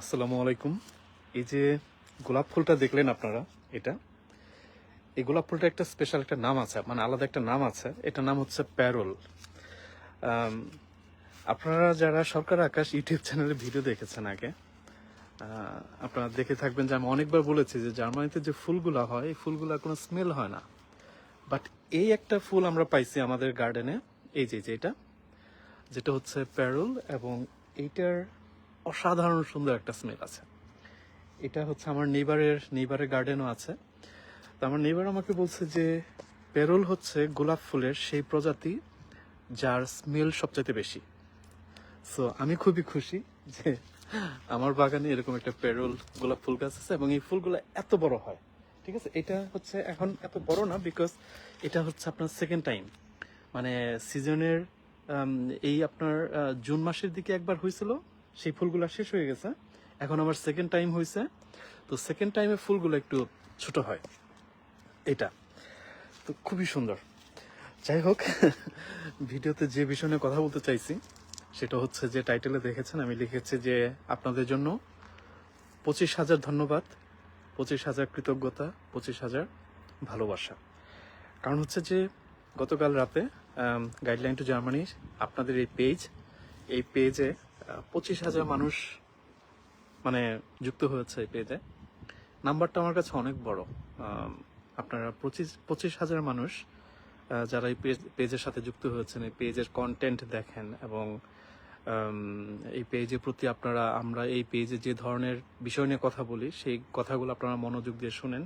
আসসালামু আলাইকুম। এই যে গোলাপ ফুলটা দেখলেন আপনারা, এটা? এই গোলাপ ফুলটা একটা স্পেশাল একটা নাম আছে মানে আলাদা একটা নাম আছে এটা নাম হচ্ছে প্যারোল। আপনারা যারা সরকার আকাশ ইউটিউব চ্যানেলে ভিডিও দেখেছেন আগে আপনারা দেখে থাকবেন যে আমি অনেকবার বলেছি যে জার্মানিতে যে ফুলগুলা হয়, এই ফুলগুলা কোনো স্মেল হয় না। বাট এই একটা ফুল আমরা পাইছি আমাদের গার্ডেনে এই যে এটা, যেটা হচ্ছে প্যারোল এবং এইটার অসাধারণ সুন্দর একটা স্মেল আছে। এটা হচ্ছে আমার নেইবারের নেইবারের গার্ডেনও আছে। তো আমার নেইবার আমাকে বলছে যে প্যারোল হচ্ছে গোলাপ ফুলের সেই প্রজাতি যার স্মেল সবচাইতে বেশি। সো আমি খুবই খুশি যে আমার বাগানে এরকম একটা প্যারোল গোলাপ ফুল গাছ আছে এবং এই ফুলগুলো এত বড় হয়। ঠিক আছে? এটা হচ্ছে এখন এত বড় না বিকজ এটা হচ্ছে আপনার সেকেন্ড টাইম মানে সিজনের এই আপনার জুন মাসের দিকে একবার হয়েছিল। সেই ফুলগুলো শেষ হয়ে গেছে। এখন আবার সেকেন্ড টাইম হয়েছে তো সেকেন্ড টাইমে ফুলগুলো একটু ছোট হয়। এটা। তো খুবই সুন্দর। যাই হোক, ভিডিওতে যে বিষয় নিয়ে কথা বলতে চাইছি, সেটা হচ্ছে যে টাইটেলে দেখেছেন, আমি লিখেছি যে আপনাদের জন্য পঁচিশ হাজার ধন্যবাদ, পঁচিশ হাজার কৃতজ্ঞতা, পঁচিশ হাজার ভালোবাসা। কারণ হচ্ছে যে গতকাল রাতে গাইডলাইন টু জার্মানি আপনাদের এই পেজ এই পেজে পঁচিশ হাজার মানুষ মানে যুক্ত হয়েছে এই পেজে নাম্বারটা আমার কাছে অনেক বড়। আপনারা পঁচিশ পঁচিশ হাজার মানুষ যারা এই পেজ, পেজের সাথে যুক্ত হয়েছেন, এই পেজের কন্টেন্ট দেখেন এবং এই পেজের প্রতি আপনারা, আমরা এই পেজে যে ধরনের বিষয় নিয়ে কথা বলি, সেই কথাগুলো আপনারা মনোযোগ দিয়ে শুনেন।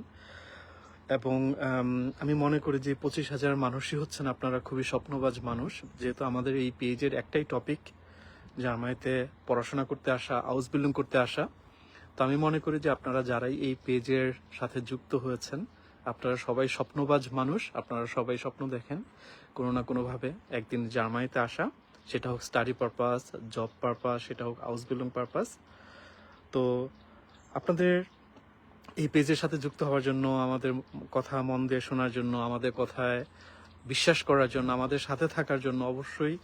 এবং, আমি মনে করি যে পঁচিশ হাজার মানুষই হচ্ছেন আপনারা খুবই স্বপ্নবাজ মানুষ। যেহেতু আমাদের এই পেজের একটাই টপিক জার্মানিতে পড়াশোনা করতে আসা হাউস বিল্ডিং করতে আসা, তো আমি মনে করি যে আপনারা যারাই এই পেজের সাথে যুক্ত হয়েছেন, আপনারা সবাই স্বপ্নবাজ মানুষ, আপনারা সবাই স্বপ্ন দেখেন, কোনো না কোনোভাবে একদিন জার্মানিতে আসা, সেটা হোক স্টাডি পারপাস জব পারপাস সেটা হোক হাউস বিল্ডিং পারপাস তো আপনাদের এই পেজের সাথে যুক্ত হওয়ার জন্য, আমাদের কথা মন দিয়ে শোনার জন্য, আমাদের কথায় বিশ্বাস করার জন্য, আমাদের সাথে থাকার জন্য অবশ্যই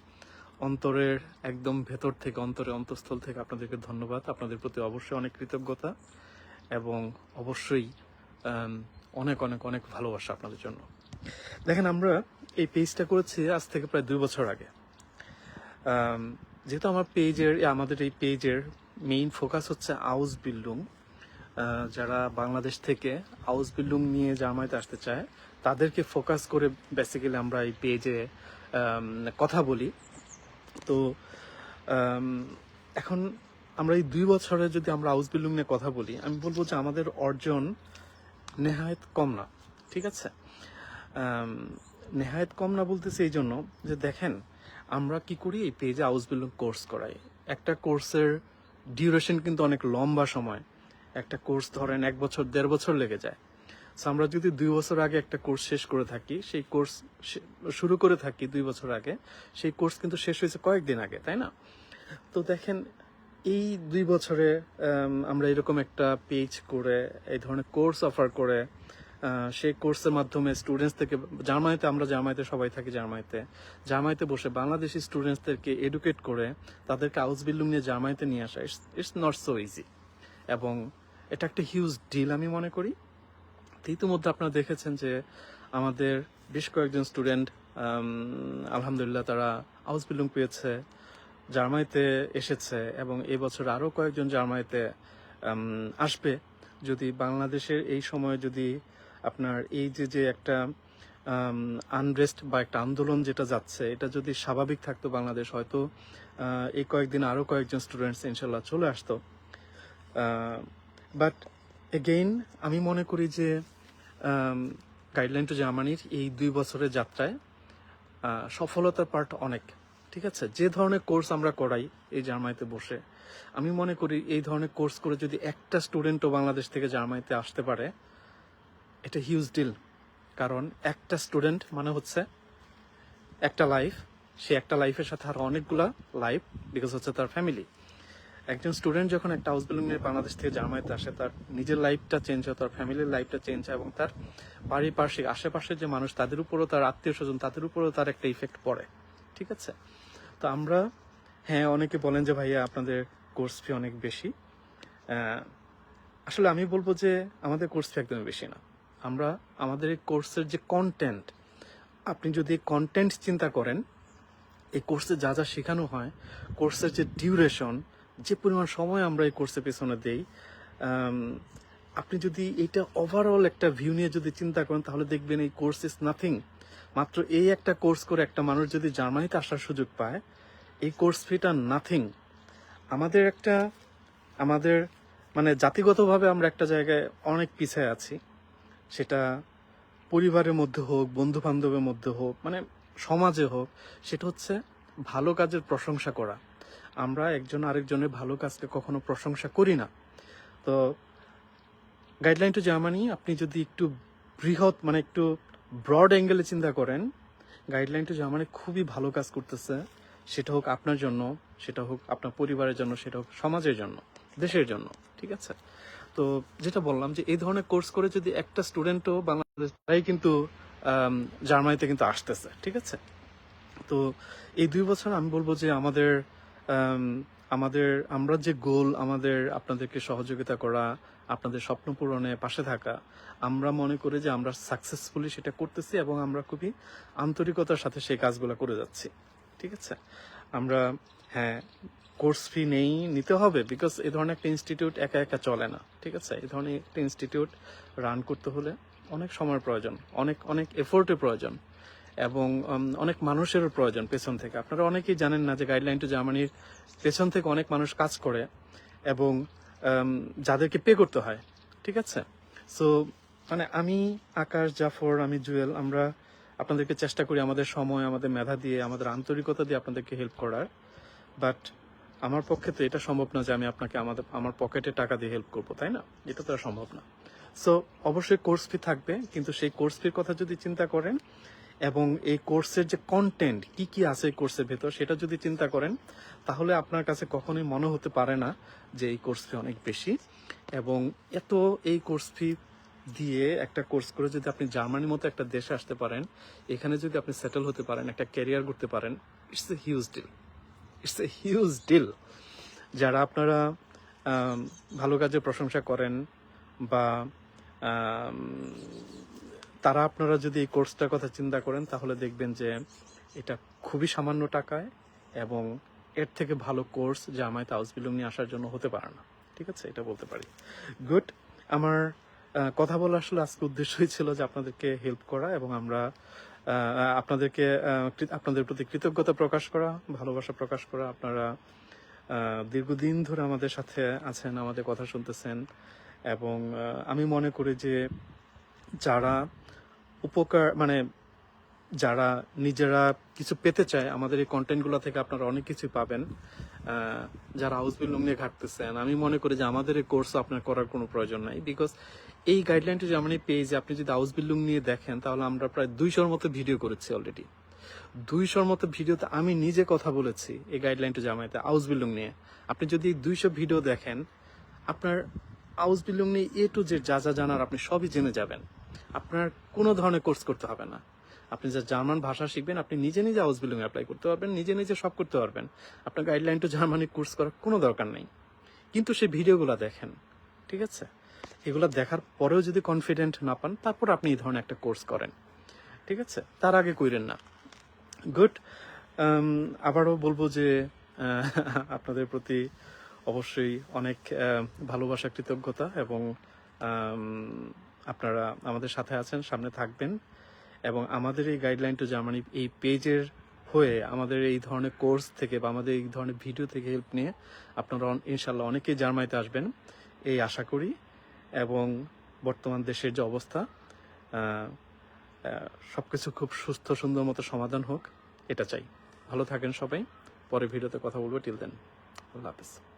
অন্তরের, একদম ভেতর থেকে অন্তরে অন্তঃস্থল থেকে আপনাদেরকে ধন্যবাদ। আপনাদের প্রতি অবশ্যই অনেক কৃতজ্ঞতা এবং অবশ্যই অনেক অনেক অনেক ভালোবাসা আপনাদের জন্য। দেখেন, আমরা এই পেজটা করেছি আজ থেকে প্রায় দুই বছর আগে। যেহেতু আমার পেজের আমাদের এই পেজের মেইন ফোকাস হচ্ছে আউস বিল্ডিং যারা বাংলাদেশ থেকে আউস বিল্ডিং নিয়ে জার্মানিতে আসতে চায়, তাদেরকে ফোকাস করে বেসিক্যালি আমরা এই পেজে কথা বলি। তো এখন আমরা এই দুই বছরে যদি আমরা হাউস বিল্ডিং নিয়ে কথা বলি, আমি বলব যে আমাদের অর্জন নেহায়ত কম না, ঠিক আছে? নেহায়ত কম না বলতেছি এই জন্য যে দেখেন, আমরা কি করি এই পেজে হাউস বিল্ডিং কোর্স করাই। একটা কোর্সের ডিউরেশন কিন্তু অনেক লম্বা সময়। একটা কোর্স ধরেন এক বছর, দেড় বছর লেগে যায়। আমরা যদি দুই বছর আগে একটা কোর্স শেষ করে থাকি, সেই কোর্স শুরু করে থাকি দুই বছর আগে, সেই কোর্স কিন্তু শেষ হয়েছে কয়েকদিন আগে, তাই না? তো দেখেন, এই দুই বছরে আমরা এরকম একটা পেজ করে, এই ধরনের কোর্স অফার করে সেই কোর্সের মাধ্যমে স্টুডেন্টস থেকে জার্মানিতে আমরা জার্মানিতে সবাই থাকি জার্মানিতে জার্মানিতে বসে বাংলাদেশি স্টুডেন্টসদেরকে এডুকেট করে, তাদেরকে হাউস বিল্ডিং নিয়ে জার্মানিতে নিয়ে আসা ইটস নট সো ইজি এবং এটা একটা হিউজ ডিল আমি মনে করি। ইতিমধ্যে আপনারা দেখেছেন যে আমাদের বেশ কয়েকজন স্টুডেন্ট আলহামদুলিল্লাহ তারা হাউস বিল্ডিং পেয়েছে, জার্মানিতে এসেছে এবং এই বছর আরও কয়েকজন জার্মানিতে আসবে। যদি বাংলাদেশের এই সময়ে যদি আপনার এই যে যে একটা আনরেস্ট বা একটা আন্দোলন যেটা যাচ্ছে, এটা যদি স্বাভাবিক থাকতো বাংলাদেশ, হয়তো এই কয়েকদিন আরও কয়েকজন স্টুডেন্টস ইনশাল্লাহ চলে আসতো। বাট এগেইন আমি মনে করি যে গাইডলাইন টু জার্মানির এই দুই বছরের যাত্রায় সফলতার পার্ট অনেক, ঠিক আছে? যে ধরনের কোর্স আমরা করাই এই জার্মানিতে বসে, আমি মনে করি এই ধরনের কোর্স করে যদি একটা স্টুডেন্টও বাংলাদেশ থেকে জার্মানিতে আসতে পারে, এটা হিউজ ডিল কারণ একটা স্টুডেন্ট মানে হচ্ছে একটা লাইফ সে একটা লাইফের সাথে আর অনেকগুলা লাইফ বিকজ হচ্ছে তার ফ্যামিলি একজন স্টুডেন্ট যখন একটা হাউস বিল্ডিং নিয়ে বাংলাদেশ থেকে জার্মানিতে আসে, তার নিজের লাইফটা চেঞ্জ হয়, তার ফ্যামিলির লাইফটা চেঞ্জ হয় এবং তার পারিপার্শ্বিক আশেপাশের যে মানুষ, তাদের উপরও তার আত্মীয় স্বজন, তাদের উপরও তার একটা ইফেক্ট পড়ে। ঠিক আছে? তো আমরা হ্যাঁ অনেকে বলেন যে, ভাইয়া, আপনাদের কোর্স ফি অনেক বেশি। আসলে আমি বলব যে, আমাদের কোর্স ফি একদমই বেশি না। আমরা, আমাদের এই কোর্সের যে কন্টেন্ট আপনি যদি কন্টেন্ট চিন্তা করেন, এই কোর্সে যা যা শেখানো হয় কোর্সের যে ডিউরেশন যে পরিমাণ সময় আমরা এই কোর্সের পেছনে দেই আপনি যদি এটা ওভারঅল একটা ভিউ নিয়ে যদি চিন্তা করেন, তাহলে দেখবেন এই কোর্স ইজ নাথিং মাত্র এই একটা কোর্স করে একটা মানুষ যদি জার্মানিতে আসার সুযোগ পায়, এই কোর্স ফিটা নাথিং আমাদের একটা, আমাদের মানে জাতিগতভাবে আমরা একটা জায়গায় অনেক পিছিয়ে আছি। সেটা পরিবারের মধ্যে হোক বন্ধু বান্ধবের মধ্যে হোক মানে সমাজে হোক, সেটা হচ্ছে ভালো কাজের প্রশংসা করা। আমরা একজন আরেকজনের ভালো কাজকে কখনো প্রশংসা করি না। তো গাইডলাইন টু জার্মানি আপনি যদি একটু বৃহৎ মানে একটু ব্রড অ্যাঙ্গেলে চিন্তা করেন গাইডলাইন টু জার্মানি খুবই ভালো কাজ করতেছে। সেটা হোক আপনার জন্য সেটা হোক আপনার পরিবারের জন্য সেটা হোক সমাজের জন্য দেশের জন্য ঠিক আছে? তো যেটা বললাম যে এই ধরনের কোর্স করে যদি একটা স্টুডেন্টও বাংলাদেশ তারাই কিন্তু জার্মানিতে কিন্তু আসতেছে ঠিক আছে? তো এই দুই বছর আমি বলব যে আমাদের আম, আমাদের, আমরা যে গোল আমাদের আপনাদেরকে সহযোগিতা করা, আপনাদের স্বপ্ন পূরণে পাশে থাকা, আমরা মনে করি যে আমরা সাকসেসফুলি সেটা করতেছি এবং আমরা খুবই আন্তরিকতার সাথে সেই কাজগুলো করে যাচ্ছি। ঠিক আছে? আমরা হ্যাঁ কোর্স ফি নেই, নিতে হবে বিকজ এ ধরনের একটা ইনস্টিটিউট একা একা চলে না। ঠিক আছে? এই ধরনের একটা ইনস্টিটিউট রান করতে হলে অনেক সময়ের প্রয়োজন, অনেক অনেক এফোর্টের প্রয়োজন। এবং অনেক মানুষেরও প্রয়োজন পেছন থেকে। আপনারা অনেকেই জানেন না যে গাইডলাইন টু জার্মানির পেছন থেকে অনেক মানুষ কাজ করে এবং যাদেরকে পে করতে হয়, ঠিক আছে? সো মানে আমি, আকাশ, জাফর, আমি জুয়েল, আমরা আপনাদেরকে চেষ্টা করি আমাদের সময়, আমাদের মেধা দিয়ে, আমাদের আন্তরিকতা দিয়ে আপনাদেরকে হেল্প করার। বাট আমার পক্ষে তো এটা সম্ভব না যে আমি আপনাকে আমাদের, আমার পকেটে টাকা দিয়ে হেল্প করব, তাই না? এটা তো সম্ভব না। সো অবশ্যই কোর্স ফি থাকবে, কিন্তু সেই কোর্স ফির কথা যদি চিন্তা করেন এবং এই কোর্সের যে কন্টেন্ট কি কি আছে এই কোর্সের ভেতর, সেটা যদি চিন্তা করেন, তাহলে আপনার কাছে কখনোই মনে হতে পারে না যে এই কোর্স ফি অনেক বেশি। এবং এত এই কোর্স ফি দিয়ে একটা কোর্স করে যদি আপনি জার্মানির মতো একটা দেশে আসতে পারেন, এখানে যদি আপনি সেটেল হতে পারেন, একটা ক্যারিয়ার করতে পারেন it's a huge deal it's a huge deal যারা আপনারা ভালো কাজে প্রশংসা করেন বা তারা আপনারা যদি এই কোর্সটার কথা চিন্তা করেন, তাহলে দেখবেন যে এটা খুবই সামান্য টাকায় এবং এর থেকে ভালো কোর্স জামায়াত হাউস বিলুম নিয়ে আসার জন্য হতে পারে না। ঠিক আছে? এটা বলতে পারি। গুড আমার কথা বলা আসলে আজকে উদ্দেশ্যই ছিল যে আপনাদেরকে হেল্প করা এবং আমরা আপনাদেরকে আপনাদের প্রতি কৃতজ্ঞতা প্রকাশ করা, ভালোবাসা প্রকাশ করা। আপনারা দীর্ঘদিন ধরে আমাদের সাথে আছেন, আমাদের কথা শুনতেছেন এবং আমি মনে করি যে যারা উপকার মানে যারা নিজেরা কিছু পেতে চায়, আমাদের এই কন্টেন্টগুলো থেকে আপনারা অনেক কিছু পাবেন। যারা হাউস বিল্ডিং নিয়ে ঘাটতেছেন, আমি মনে করি যে আমাদের এই কোর্স আপনার করার কোনো প্রয়োজন নাই। বিকজ এই গাইডলাইনটি যেমন পেজে আপনি যদি হাউস বিল্ডিং নিয়ে দেখেন, তাহলে আমরা প্রায় দুইশোর মতো ভিডিও করেছি অলরেডি দুইশোর মতো ভিডিওতে আমি নিজে কথা বলেছি এই গাইডলাইনটা জামাইতে হাউস বিল্ডিং নিয়ে। আপনি যদি দুইশো ভিডিও দেখেন, আপনার হাউস বিল্ডিং নিয়ে এ টু জেড যা যা জানার আপনি সবই জেনে যাবেন। আপনার কোনো ধরনের কোর্স করতে হবে না। আপনি যা জার্মান ভাষা শিখবেন, আপনি নিজে নিজে হাউস বিল্ডিং অ্যাপ্লাই করতে পারবেন, নিজে নিজে সব করতে পারবেন। আপনার গাইডলাইন টু জার্মানি কোর্স করার কোনো দরকার নেই। কিন্তু সেই ভিডিওগুলো দেখেন, ঠিক আছে? এগুলো দেখার পরেও যদি কনফিডেন্ট না পান, তারপর আপনি এই ধরনের একটা কোর্স করেন, ঠিক আছে? তার আগে কইরেন না। গুড আবারও বলব যে আপনাদের প্রতি অবশ্যই অনেক ভালোবাসা, কৃতজ্ঞতা এবং আপনারা আমাদের সাথে আছেন সামনে থাকবেন। এবং আমাদের এই গাইডলাইন টু জার্মানি এই পেজের হয়ে আমাদের এই ধরনের কোর্স থেকে বা আমাদের এই ধরনের ভিডিও থেকে হেল্প নিয়ে আপনারা ইনশাল্লাহ অনেকেই জার্মানিতে আসবেন এই আশা করি। এবং বর্তমান দেশের যে অবস্থা আহ, সবকিছু খুব সুস্থ সুন্দর মতো সমাধান হোক এটা চাই। ভালো থাকেন সবাই। পরে ভিডিওতে কথা বলব। টিল দেন আল্লাহ হাফিজ।